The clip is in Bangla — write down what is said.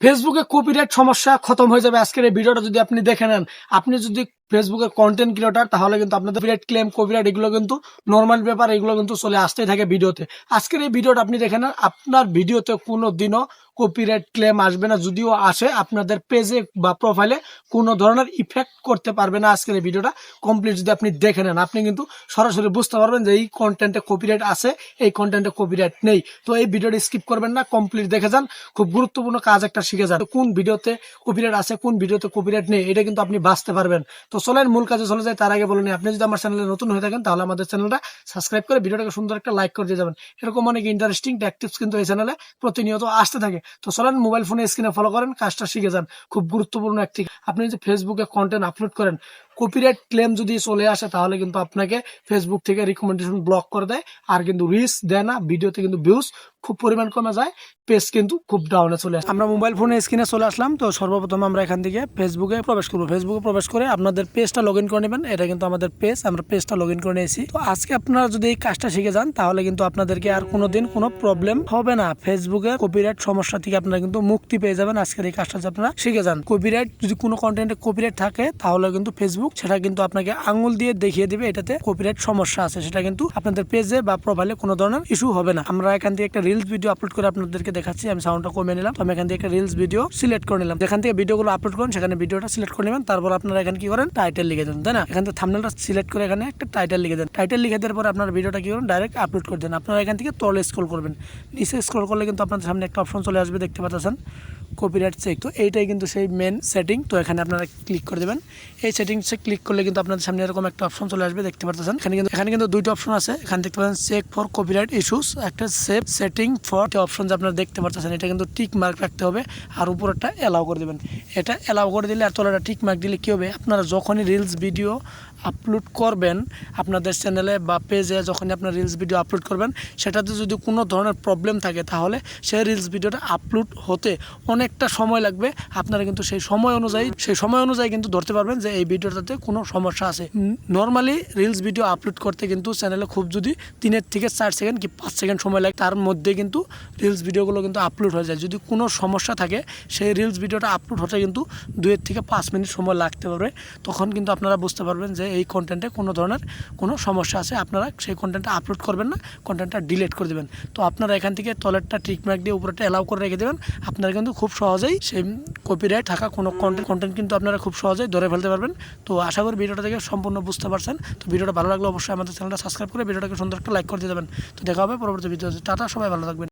ফেসবুকে কপিরাইট সমস্যা খতম হয়ে যাবে। আজকের এই ভিডিওটা যদি আপনি দেখে নেন, আপনি যদি ফেসবুকের কন্টেন্ট ক্রিয়েটার তাহলে কিন্তু আপনাদের কপিরাইট ক্লেম কপিরাইট এগুলো কিন্তু নর্মাল ব্যাপার এগুলো কিন্তু চলে আসতেই থাকে ভিডিওতে আজকের এই ভিডিওটা আপনি দেখে নেন, আপনার ভিডিওতে কোনো দিনও কপিরাইট ক্লেম আসবে না, যদিও আসে, আপনাদের পেজে বা প্রোফাইলে কোনো ধরনের ইফেক্ট করতে পারবে না আজকের এই ভিডিওটা কমপ্লিট যদি আপনি দেখে নেন, আপনি কিন্তু সরাসরি বুঝতে পারবেন যে এই কন্টেন্টে কপিরাইট আছে, এই কন্টেন্টে কপিরাইট নেই। তো এই ভিডিওটা স্কিপ করবেন না কমপ্লিট দেখে যান। খুব গুরুত্বপূর্ণ কাজ একটা শিখে যান। কোন ভিডিওতে কপিরাইট আছে, কোন ভিডিওতে কপিরাইট নেই, এটা কিন্তু আপনি বাঁচতে পারবেন। তো চলেন, মূল কাজে চলে যায় তার আগে বলুন আপনি যদি আমার চ্যানেলে নতুন হয়ে থাকেন, তাহলে আমাদের চ্যানেলটা সাবস্ক্রাইব করে ভিডিওটাকে সুন্দর একটা লাইক করে দিয়ে যাবেন। এরকম অনেক ইন্টারেস্টিং ট্যাকটিভস কিন্তু এই চ্যানেলে প্রতিনিয়ত আসতে থাকে। তো চলেন মোবাইল ফোনে স্ক্রিনে ফলো করেন, কাজটা শিখে যান। খুব গুরুত্বপূর্ণ একটি আপনি যদি ফেসবুকে কন্টেন্ট আপলোড করেন কপিরাইট ক্লেম যদি চলে আসে, তাহলে কিন্তু আপনাকে ফেসবুক থেকে রিকমেন্ডেশন ব্লক করে দেয়। আর কিন্তু রিস দেয় না ভিডিওতে কিন্তু ভিউজ খুব পরিমাণ কমে যায় পেজ কিন্তু খুব ডাউনে চলে আসে। আমরা মোবাইল ফোনে স্ক্রিনে চলে আসলাম, তো সর্বপ্রথম আমরা এখান থেকে ফেসবুকে প্রবেশ করব। ফেসবুকে প্রবেশ করে আপনাদের পেজটা লগ করে নেবেন। এটা কিন্তু আমাদের পেজ আমরা পেজটা লগ করে নিয়েছি। তো আজকে আপনারা যদি এই কাজটা শিখে যান, তাহলে কিন্তু আপনাদেরকে আর কোনোদিন কোনো প্রবলেম হবে না। ফেসবুকে কপিরাইট সমস্যা থেকে আপনারা কিন্তু মুক্তি পেয়ে যাবেন। আজকের এই কাজটা আপনারা শিখে যান। কপিরাইট যদি কোনো কন্টেন্টে কপিরাইট থাকে, তাহলে কিন্তু ফেসবুক সেটা কিন্তু আপনাকে আঙুল দিয়ে দেখিয়ে দিবে এটাতে কপিরাইট সমস্যা আছে। সেটা কিন্তু আপনাদের পেজে বা প্রোফাইলে কোনো ধরনের ইস্যু হবে না। আমরা এখান থেকে একটা রিলস ভিডিও আপলোড করে আপনাদেরকে দেখাচ্ছি। আমি সাউন্ডটা কমে নিলাম। আমি এখান থেকে একটা রিলস ভিডিও সিলেক্ট করে নিলাম। যেখান থেকে ভিডিওগুলো আপলোড করেন, সেখানে ভিডিওটা সিলেক্ট করে নেবেন। তারপর আপনারা এখানে কি করেন? টাইটেল লিখে দেন, তাই না? এখান থেকে থামনেলটা সিলেক্ট করে এখানে একটা টাইটেল লিখে দেন। টাইটেল লিখে দেওয়ার পর আপনার ভিডিওটা কি করেন? ডাইরেক্ট আপলোড করে দেন। আপনারা এখান থেকে তলে স্ক্রল করবেন। নিচে স্ক্রল করলে কিন্তু আপনাদের সামনে একটা অপশন চলে আসবে, দেখতে পাচ্ছেন? কপিরাইট চেক তো এইটাই কিন্তু সেই মেন সেটিং তো এখানে আপনারা ক্লিক করে দেবেন। এই সেটিংসে ক্লিক করলে কিন্তু আপনাদের সামনে এরকম একটা অপশন চলে আসবে, দেখতে পাচ্ছেন এখানে কিন্তু এখানে কিন্তু দুইটা অপশন আছে। এখানে দেখতে পাচ্ছেন চেক ফর কপিরাইট ইস্যুস একটা সেভ সেটিং ফর অপশন যে আপনারা দেখতে পাচ্ছেন এটা কিন্তু টিক মার্ক রাখতে হবে আর উপরটা অ্যালাউ করে দেবেন। এটা অ্যালাউ করে দিলে আর তলাটা টিক মার্ক দিলে কী হবে? আপনারা যখনই রিলস ভিডিও আপলোড করবেন, আপনাদের চ্যানেলে বা পেজে যখনই আপনার রিলস ভিডিও আপলোড করবেন, সেটাতে যদি কোনো ধরনের প্রবলেম থাকে, তাহলে সেই রিলস ভিডিওটা আপলোড হতে অনেকটা সময় লাগবে। আপনারা কিন্তু সেই সময় অনুযায়ী, সেই সময় অনুযায়ী কিন্তু ধরতে পারবেন যে এই ভিডিওটাতে কোনো সমস্যা আছে। নর্মালি রিলস ভিডিও আপলোড করতে কিন্তু চ্যানেলে খুব যদি তিনের থেকে চার সেকেন্ড কি পাঁচ সেকেন্ড সময় লাগে, তার মধ্যে কিন্তু রিলস ভিডিওগুলো কিন্তু আপলোড হয়ে যায়। যদি কোনো সমস্যা থাকে, সেই রিলস ভিডিওটা আপলোড হতে কিন্তু দুয়ের থেকে পাঁচ মিনিট সময় লাগতে পারবে তখন কিন্তু আপনারা বুঝতে পারবেন যে এই কন্টেন্টে কোনো ধরনের কোনো সমস্যা আছে। আপনারা সেই কন্টেন্টটা আপলোড করবেন না কন্টেন্টটা ডিলিট করে দেবেন। তো আপনারা এখান থেকে তলেরটা ট্রিকমার্ক দিয়ে উপরেটা অ্যালাউ করে রেখে দেবেন। আপনারা কিন্তু খুব সহজেই সেই কপিরাইট থাকা কোনো কন্টেন্ট কন্টেন্ট কিন্তু আপনারা খুব সহজেই ধরে ফেলতে পারবেন। তো আশা করি ভিডিওটা থেকে সম্পূর্ণ বুঝতে পারছেন। তো ভিডিওটা ভালো লাগলে অবশ্যই আমাদের চ্যানেলটা সাবস্ক্রাইব করে ভিডিওটাকে সুন্দর একটা লাইক করে দিয়ে দেবেন। তো দেখা হবে পরবর্তী ভিডিওতে টাটা, সবাই ভালো থাকবেন।